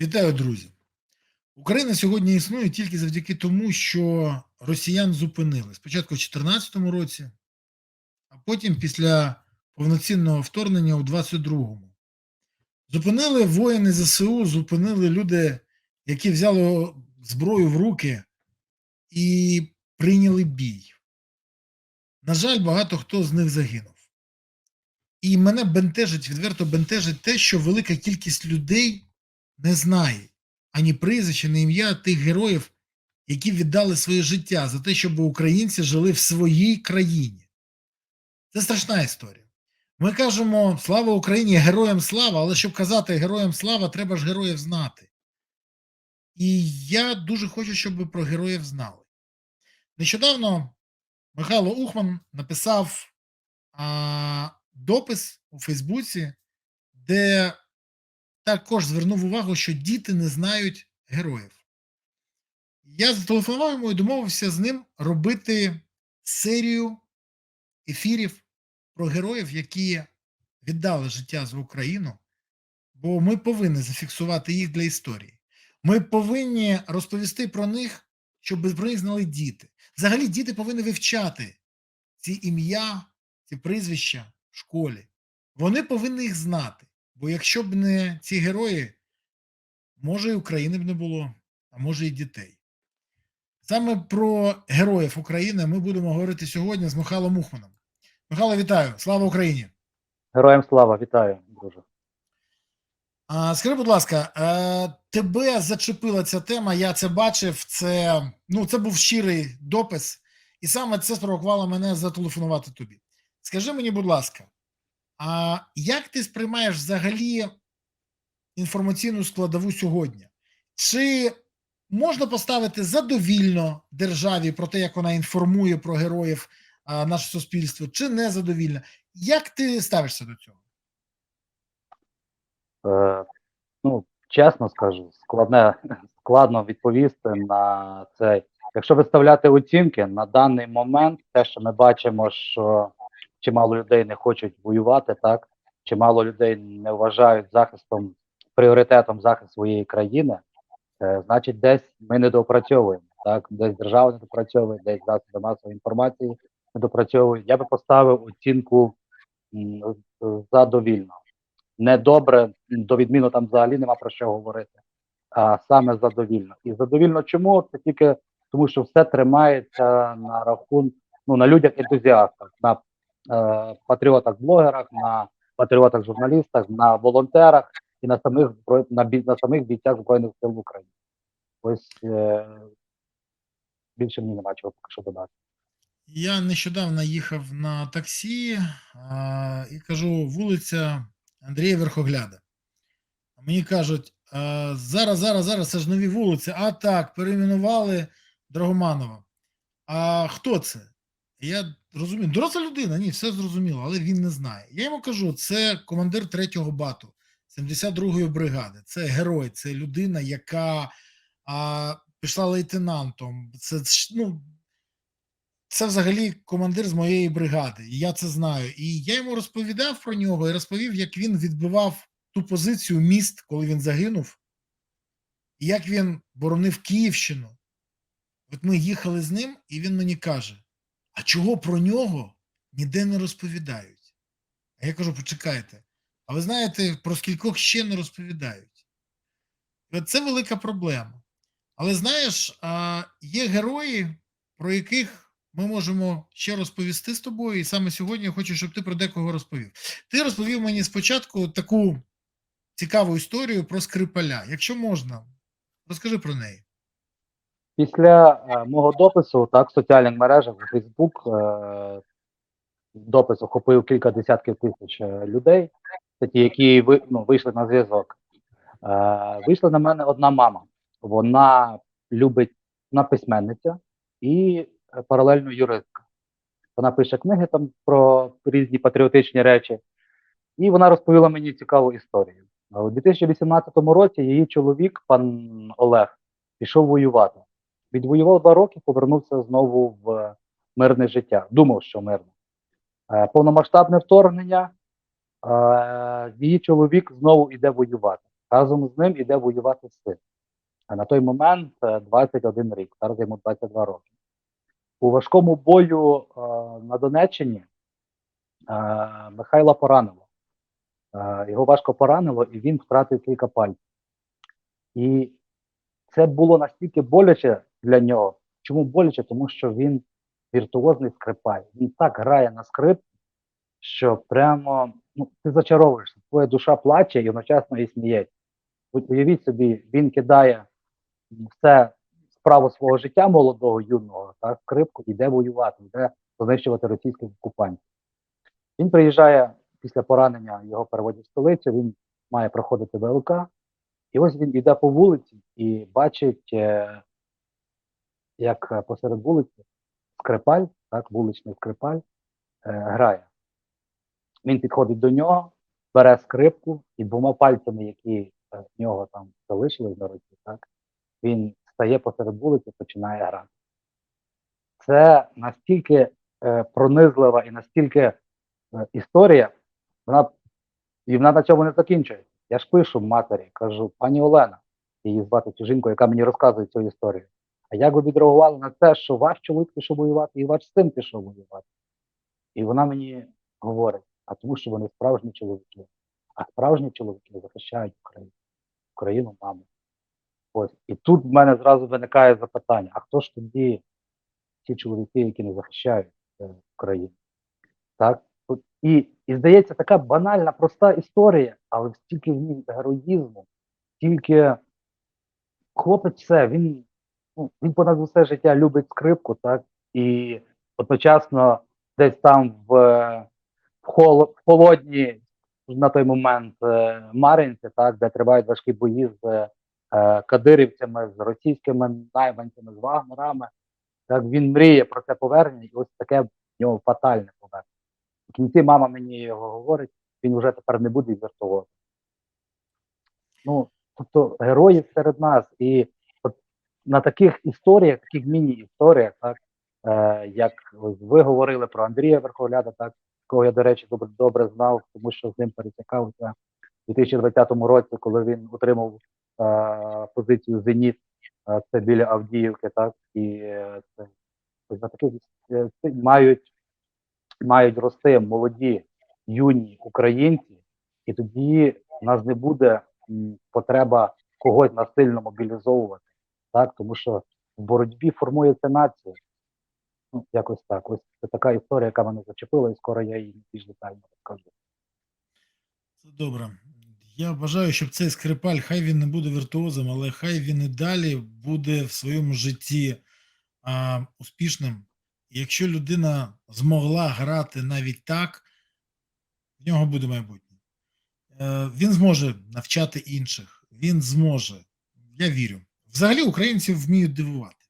Вітаю, друзі! Україна сьогодні існує тільки завдяки тому, що росіян зупинили спочатку в 2014 році, а потім після повноцінного вторгнення у 22-му. Зупинили воїни ЗСУ, зупинили люди, які взяли зброю в руки і прийняли бій. На жаль, багато хто з них загинув. І мене бентежить, відверто бентежить те, що велика кількість людей не знає ані прізвища, ні ім'я тих героїв, які віддали своє життя за те, щоб українці жили в своїй країні. Це страшна історія. Ми кажемо слава Україні, героям слава, але щоб казати героям слава, треба ж героїв знати. І я дуже хочу, щоб ви про героїв знали. Нещодавно Михайло Ухман написав а, допис у Фейсбуці, де також звернув увагу, що діти не знають героїв. Я зателефонував йому і домовився з ним робити серію ефірів про героїв, які віддали життя за Україну, бо ми повинні зафіксувати їх для історії. Ми повинні розповісти про них, щоб про них знали діти. Взагалі, діти повинні вивчати ці ім'я, ці прізвища в школі. Вони повинні їх знати. Бо якщо б не ці герої, може і України б не було, а може і дітей. Саме про героїв України ми будемо говорити сьогодні з Михайлом Мухманом. Михайло, вітаю! Слава Україні! Героям слава, вітаю, друже. А, скажи, будь ласка, е, тебе зачепила ця тема, я це бачив. Це ну, це був щирий допис, і саме це спровокувало мене зателефонувати тобі. Скажи мені, будь ласка, а як ти сприймаєш взагалі інформаційну складову сьогодні? Чи можна поставити задовільно державі про те, як вона інформує про героїв а, наше суспільство, чи незадовільно? Як ти ставишся до цього? Е, ну, чесно скажу, складне, складно відповісти на це. Якщо виставляти оцінки на даний момент, те, що ми бачимо, що чимало людей не хочуть воювати, так чимало людей не вважають захистом пріоритетом захист своєї країни, е, значить, десь ми недоопрацьовуємо. Так, десь держава недопрацьовує, десь засоби масової інформації недопрацьовують. Я би поставив оцінку задовільно. Недобре, до відміну там взагалі нема про що говорити, а саме задовільно. І задовільно чому? Це тільки тому, що все тримається на рахунок, ну на людях ентузіастах, на патріотах-блогерах, на патріотах-журналістах, на волонтерах і на самих на, на самих бійцях Збройних сил України. Ось е, більше мені нема чого поки що додати. Я нещодавно їхав на таксі а, і кажу, вулиця Андрія Верхогляда. Мені кажуть, а, зараз, зараз, зараз, це ж нові вулиці. А так, перейменували Драгоманова. А хто це? Я розумію, доросла людина, ні, все зрозуміло, але він не знає. Я йому кажу, це командир 3-го бату 72-ї бригади. Це герой, це людина, яка а, пішла лейтенантом. Це ну, це взагалі командир з моєї бригади, і я це знаю. І я йому розповідав про нього і розповів, як він відбивав ту позицію міст, коли він загинув, і як він боронив Київщину. От ми їхали з ним, і він мені каже: А чого про нього ніде не розповідають? А я кажу: почекайте, а ви знаєте, про скількох ще не розповідають? Це велика проблема. Але знаєш, є герої, про яких ми можемо ще розповісти з тобою, і саме сьогодні я хочу, щоб ти про декого розповів. Ти розповів мені спочатку таку цікаву історію про Скрипаля. Якщо можна, розкажи про неї. Після е, мого допису, так, в соціальних мережах, у Фейсбук, е, допис охопив кілька десятків тисяч е, людей, ті, які ви, ну, вийшли на зв'язок. Е, вийшла на мене одна мама. Вона любить вона письменниця і е, паралельно юристка. Вона пише книги там про різні патріотичні речі, і вона розповіла мені цікаву історію. У 2018 році її чоловік, пан Олег, пішов воювати. Відвоював два роки, повернувся знову в мирне життя. Думав, що мирне. Е, Повномасштабне вторгнення. е, Її чоловік знову йде воювати. Разом з ним іде воювати син. А на той момент е, 21 рік, зараз йому 22 роки. У важкому бою е, на Донеччині е, Михайла поранило. Е, його важко поранило, і він втратив кілька пальців. І це було настільки боляче для нього. Чому боляче? Тому що він віртуозний скрипаль. Він так грає на скрип, що прямо ну, ти зачаровуєшся, твоя душа плаче і одночасно і сміється. Уявіть собі, він кидає все справу свого життя молодого, юного, так, скрипку, іде воювати, йде знищувати російських окупантів. Він приїжджає після поранення, його переводять в столицю, він має проходити ВЛК, і ось він іде по вулиці і бачить, е, як е, посеред вулиці скрипаль, так, вуличний скрипаль, е, грає. Він підходить до нього, бере скрипку і двома пальцями, які е, в нього там залишились на руці, так, він стає посеред вулиці, починає грати. Це настільки е, пронизлива і настільки е, історія, вона, і вона на цьому не закінчується. Я ж пишу матері, кажу, пані Олена, її звати цю жінку, яка мені розказує цю історію. А як ви відреагували на те, що ваш чоловік пішов воювати і ваш син пішов воювати? І вона мені говорить, а тому що вони справжні чоловіки. А справжні чоловіки захищають Україну, Україну, маму. Ось. І тут в мене зразу виникає запитання: а хто ж тоді ті чоловіки, які не захищають е, Україну? Так? І, і здається, така банальна, проста історія, але стільки в ній героїзму, стільки хлопець все, він, він понад усе життя любить скрипку, так? І одночасно десь там в, в, холо, в холодній на той момент е, Мар'їнці, так, де тривають важкі бої з е, кадирівцями, з російськими найманцями, з вагнерами. Так, він мріє про це повернення, і ось таке в нього фатальне повернення. В кінці мама мені його говорить, він вже тепер не буде віртуозом. Ну, тобто герої серед нас. І на таких історіях, таких міні-історіях, так, е, як ви говорили про Андрія Верховляда, так, кого я, до речі, добре, добре знав, тому що з ним пересікався у 2020 році, коли він отримав е, позицію Зеніт, е, це біля Авдіївки, так, і е, це, на таких е, мають, мають рости молоді юні українці, і тоді в нас не буде потреба когось насильно мобілізовувати, так, тому що в боротьбі формується нація. Ну, якось так. Ось це така історія, яка мене зачепила, і скоро я її більш детально розкажу. Це добре. Я бажаю, щоб цей скрипаль, хай він не буде віртуозом, але хай він і далі буде в своєму житті а, успішним. Якщо людина змогла грати навіть так, в нього буде майбутнє. Е, він зможе навчати інших, він зможе. Я вірю. Взагалі українці вміють дивувати.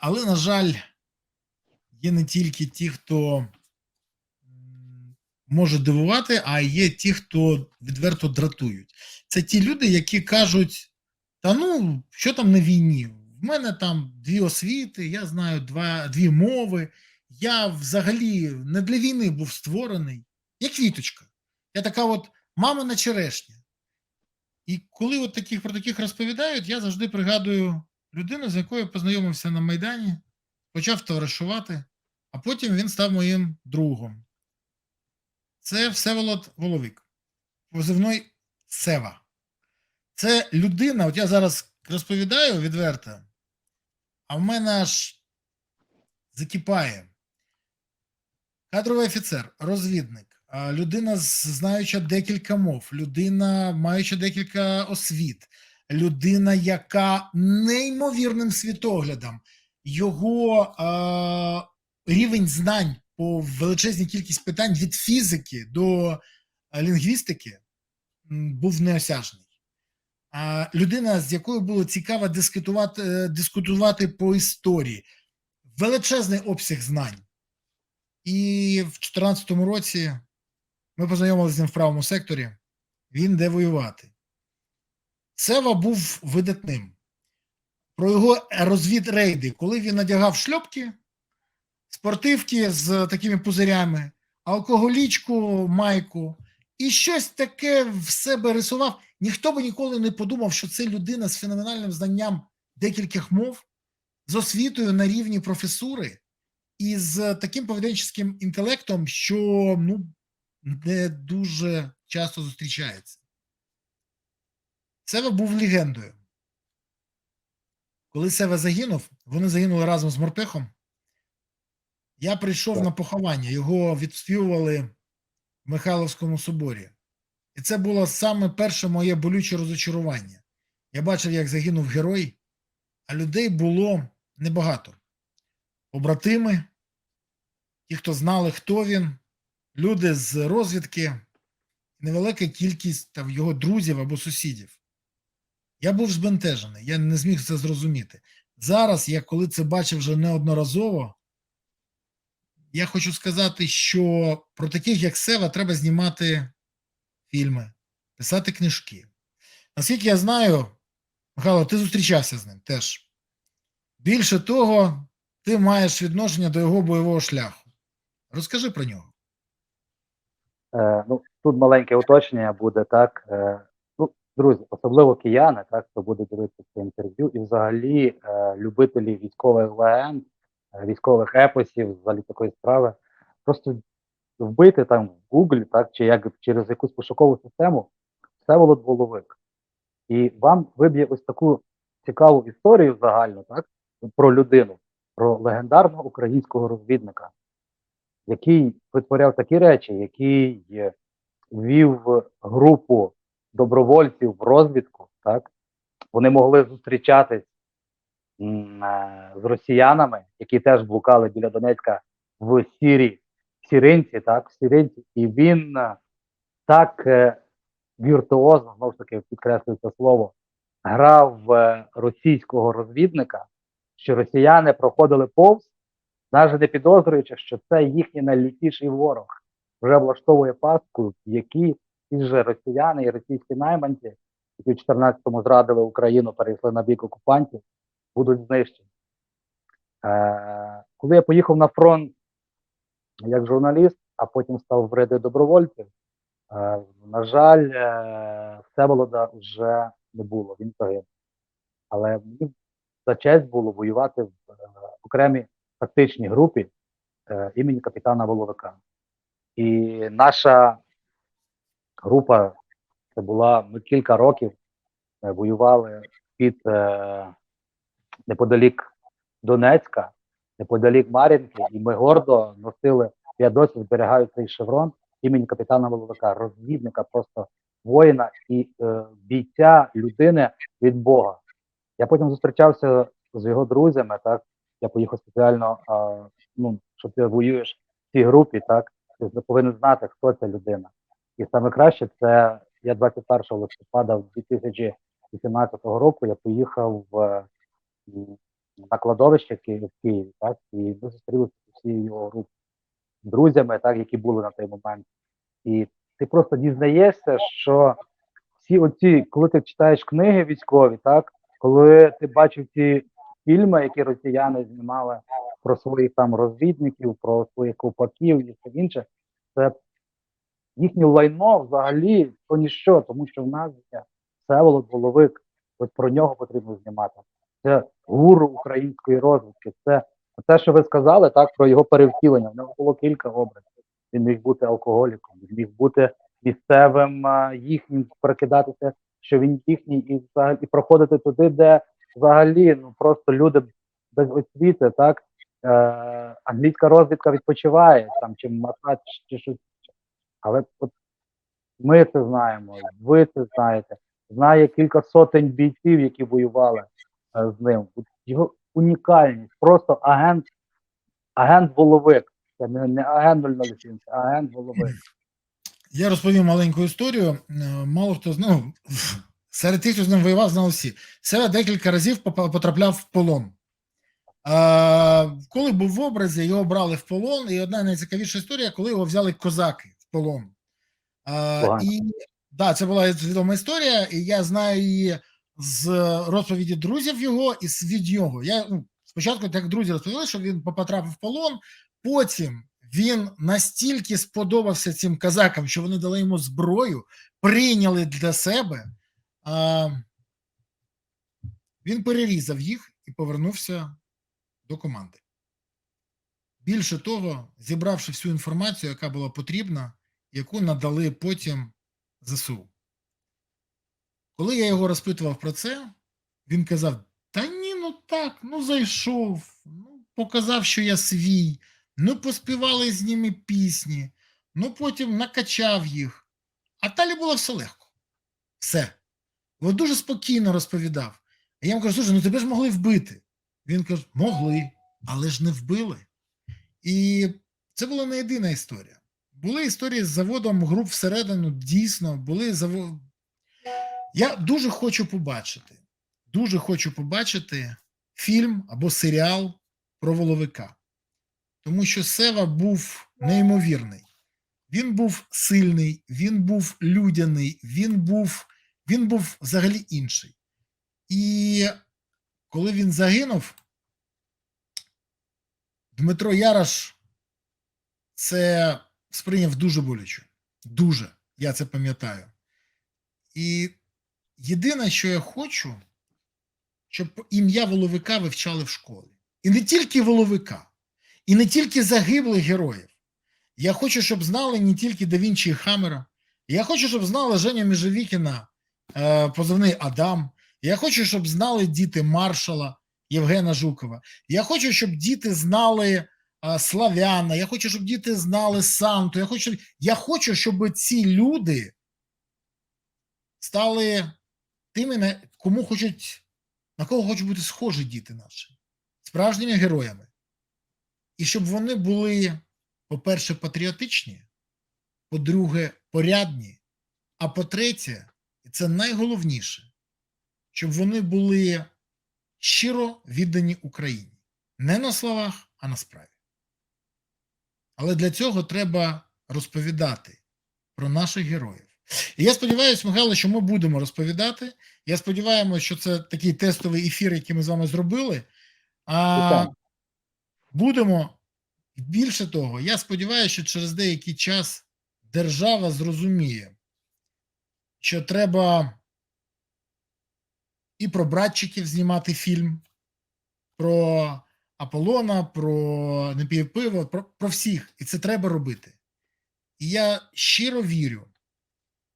Але, на жаль, є не тільки ті, хто може дивувати, а є ті, хто відверто дратують. Це ті люди, які кажуть: та ну, що там на війні? В мене там дві освіти, я знаю два, дві мови. Я взагалі не для війни був створений, як квіточка. Я така от мамина черешня. І коли от таких про таких розповідають, я завжди пригадую людину, з якою познайомився на Майдані, почав товаришувати, а потім він став моїм другом. Це Всеволод Воловик, позивний Сева. Це людина, от я зараз розповідаю відверто, а в мене аж закипає. Кадровий офіцер, розвідник, людина, знаюча декілька мов, людина, маюча декілька освіт, людина, яка неймовірним світоглядом, його а, рівень знань по величезній кількість питань від фізики до лінгвістики був неосяжний. А, людина, з якою було цікаво дискутувати, е, дискутувати по історії, величезний обсяг знань. І в 2014 році ми познайомилися з ним в правому секторі. Він де воювати. Сева був видатним. Про його розвідрейди, коли він надягав шльопки, спортивки з такими пузирями, алкоголічку, майку, і щось таке в себе рисував. ніхто би ніколи не подумав, що це людина з феноменальним знанням декількох мов, з освітою на рівні професури і з таким поведенческим інтелектом, що ну, не дуже часто зустрічається. Сева був легендою. Коли Сева загинув, вони загинули разом з Морпехом. Я прийшов Так. на поховання, його відспівували в Михайловському соборі. І це було саме перше моє болюче розочарування. Я бачив, як загинув герой, а людей було небагато. Побратими, ті, хто знали, хто він, люди з розвідки, невелика кількість там, його друзів або сусідів. Я був збентежений, я не зміг це зрозуміти. Зараз, я коли це бачив вже неодноразово, я хочу сказати, що про таких, як Сева, треба знімати фільми, писати книжки. Наскільки я знаю, Михайло, ти зустрічався з ним теж. Більше того, ти маєш відношення до його бойового шляху. Розкажи про нього. Е, ну, тут маленьке уточнення буде, так. Е, ну, друзі, особливо кияни, так, хто буде дивитися це інтерв'ю, і взагалі е, любителі військових легенд, військових епосів, взагалі такої справи, просто вбити там в Гуглі, так, чи як через якусь пошукову систему Всеволод Воловик. І вам виб'є ось таку цікаву історію загальну, так, про людину, про легендарного українського розвідника який витворяв такі речі, який ввів групу добровольців в розвідку, так? Вони могли зустрічатись е, з росіянами, які теж блукали біля Донецька в сірі сіринці, так, в сіринці, і він е, так е, віртуозно, знову ж таки підкреслюю це слово, грав російського розвідника, що росіяни проходили повз навіть не підозрюючи, що це їхній найлютіший ворог вже влаштовує пастку, в якій ті ж росіяни і російські найманці, які в 14-му зрадили Україну, перейшли на бік окупантів, будуть знищені. Е, коли я поїхав на фронт як журналіст, а потім став в ряди добровольців, е, на жаль, е, Всеволода вже не було, він загинув. Але мені за честь було воювати в е, окремій тактичній групі е, імені капітана Воловика. І наша група це була ми кілька років е, воювали під е, неподалік Донецька, неподалік Мар'їнки, і ми гордо носили, я досі зберігаю цей шеврон імені капітана Воловика, розвідника, просто воїна і е, бійця людини від Бога. Я потім зустрічався з його друзями, так я поїхав спеціально, а, ну, що ти воюєш в цій групі, так, ти повинен знати, хто ця людина. І саме краще це я 21 листопада 2018 року я поїхав в, на кладовище в Києві, так, і ми зустрілися з усією його групою, друзями, так, які були на той момент. І ти просто дізнаєшся, що всі оці, коли ти читаєш книги військові, так, коли ти бачив ці фільми, які росіяни знімали про своїх там розвідників, про своїх ковпаків і все інше, це їхнє лайно взагалі то ніщо, тому що в нас є Всеволод Воловик. От про нього потрібно знімати. Це гуру української розвідки. Це те, що ви сказали, так про його перевтілення. В нього було кілька образів. Він міг бути алкоголіком, він міг бути місцевим їхнім, прикидатися, що він їхній, і і проходити туди, де взагалі ну просто люди без освіти, так е, англійська розвідка відпочиває там, чи масаж, чи щось. Але от ми це знаємо, ви це знаєте. Знає кілька сотень бійців, які воювали е, з ним. Його унікальність, просто агент, агент воловик. Це не, не агент 007, це агент воловик. Я розповім маленьку історію. Е, Мало хто знав, серед тих, хто з ним воював, знали всі. Сева декілька разів потрапляв в полон. А, коли був в образі, його брали в полон, і одна найцікавіша історія, коли його взяли козаки в полон. А, і да, це була відома історія, і я знаю її з розповіді друзів його і від нього. Я ну, спочатку так друзі розповіли, що він потрапив в полон, потім він настільки сподобався цим казакам, що вони дали йому зброю, прийняли для себе, А, він перерізав їх і повернувся до команди. Більше того, зібравши всю інформацію, яка була потрібна, яку надали потім ЗСУ. Коли я його розпитував про це, він казав: Та ні, ну так, ну зайшов, ну, показав, що я свій, ну поспівали з ними пісні, ну потім накачав їх. А далі було все легко. Все. От дуже спокійно розповідав. А я йому кажу, слушай, ну тебе ж могли вбити. Він каже, могли, але ж не вбили. І це була не єдина історія. Були історії з заводом груп всередину, дійсно, були завод. Я дуже хочу побачити, дуже хочу побачити фільм або серіал про воловика. Тому що Сева був неймовірний. Він був сильний, він був людяний, він був, він був взагалі інший. І коли він загинув, Дмитро Яраш це сприйняв дуже боляче. Дуже. Я це пам'ятаю. І єдине, що я хочу, щоб ім'я Воловика вивчали в школі. І не тільки Воловика, і не тільки загиблих героїв. Я хочу, щоб знали не тільки Да Вінчі і Хаммера. Я хочу, щоб знали Женя Міжевікіна, позивний Адам. Я хочу, щоб знали діти маршала Євгена Жукова. Я хочу, щоб діти знали Славяна. Я хочу, щоб діти знали Санту. Я хочу, я хочу, щоб ці люди стали тими, кому хочуть, на кого хочуть бути схожі діти наші, справжніми героями. І щоб вони були, по-перше, патріотичні, по-друге, порядні, а по-третє, це найголовніше, щоб вони були щиро віддані Україні. Не на словах, а на справі. Але для цього треба розповідати про наших героїв. І я сподіваюся, Михайло, що ми будемо розповідати. Я сподіваємося, що це такий тестовий ефір, який ми з вами зробили. А будемо більше того, я сподіваюся, що через деякий час держава зрозуміє, що треба і про братчиків знімати фільм, про Аполлона, про напівпиво, про, про всіх. І це треба робити. І я щиро вірю,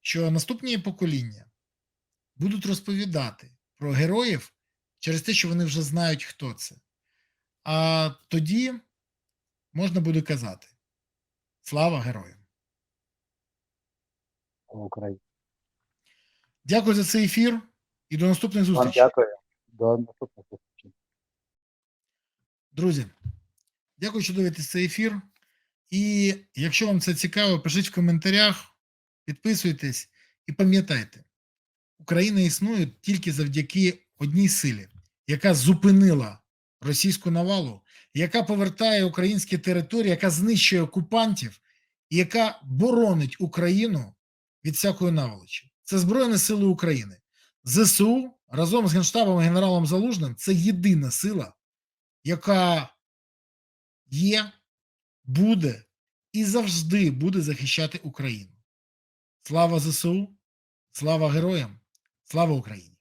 що наступні покоління будуть розповідати про героїв через те, що вони вже знають, хто це. А тоді можна буде казати: слава героям! Україні. Дякую за цей ефір і до наступних зустрічей. дякую. До наступних зустрічей. Друзі, дякую, що дивитесь цей ефір. І якщо вам це цікаво, пишіть в коментарях, підписуйтесь і пам'ятайте, Україна існує тільки завдяки одній силі, яка зупинила російську навалу, яка повертає українські території, яка знищує окупантів і яка боронить Україну від всякої наволочі. Це Збройні Сили України. ЗСУ разом з Генштабом і генералом Залужним це єдина сила, яка є, буде і завжди буде захищати Україну. Слава ЗСУ, слава героям, слава Україні!